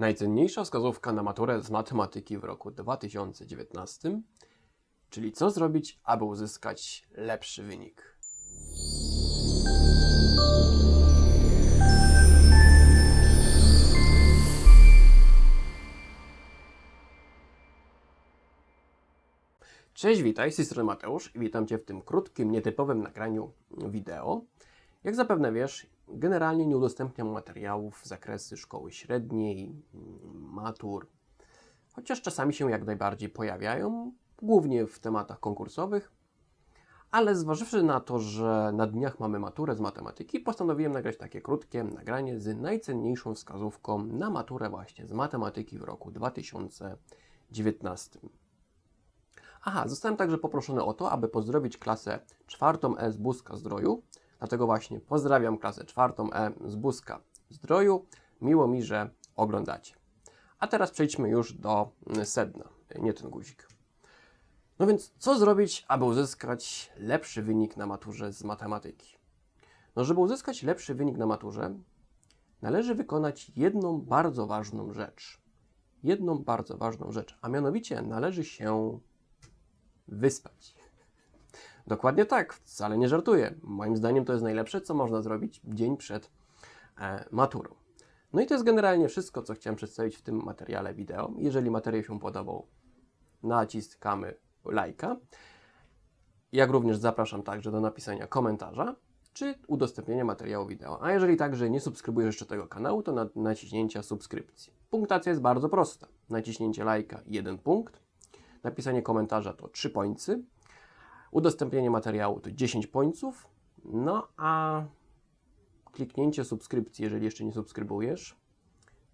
Najcenniejsza wskazówka na maturę z matematyki w roku 2019, czyli co zrobić, aby uzyskać lepszy wynik. Cześć, witaj, z tej strony Mateusz i witam Cię w tym krótkim, nietypowym nagraniu wideo. Jak zapewne wiesz, generalnie nie udostępniam materiałów z zakresu szkoły średniej, mm, matur, chociaż czasami się jak najbardziej pojawiają, głównie w tematach konkursowych, ale zważywszy na to, że na dniach mamy maturę z matematyki, postanowiłem nagrać takie krótkie nagranie z najcenniejszą wskazówką na maturę właśnie z matematyki w roku 2019. Aha, zostałem także poproszony o to, aby pozdrowić klasę czwartą z Buska Zdroju. Dlatego właśnie pozdrawiam klasę czwartą E z Buska Zdroju. Miło mi, że oglądacie. A teraz przejdźmy już do mm, sedna, nie ten guzik. No więc, co zrobić, aby uzyskać lepszy wynik na maturze z matematyki? No, żeby uzyskać lepszy wynik na maturze, należy wykonać jedną bardzo ważną rzecz. Jedną bardzo ważną rzecz, a mianowicie należy się wyspać. Dokładnie tak, wcale nie żartuję. Moim zdaniem to jest najlepsze, co można zrobić dzień przed e, maturą. No i to jest generalnie wszystko, co chciałem przedstawić w tym materiale wideo. Jeżeli materiał się podobał, naciskamy lajka. Jak również zapraszam także do napisania komentarza czy udostępnienia materiału wideo. A jeżeli także nie subskrybujesz jeszcze tego kanału, to na, naciśnięcia subskrypcji. Punktacja jest bardzo prosta. Naciśnięcie lajka 1 punkt, napisanie komentarza to 3 pońcy, udostępnienie materiału to 10 pońców, no a kliknięcie subskrypcji, jeżeli jeszcze nie subskrybujesz,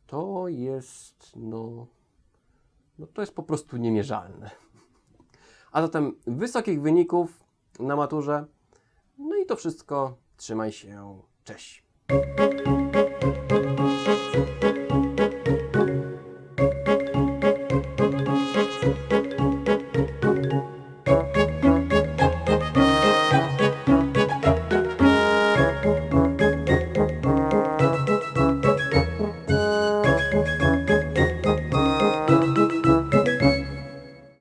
to jest, no, no to jest po prostu niemierzalne. A zatem wysokich wyników na maturze, no i to wszystko. Trzymaj się, cześć.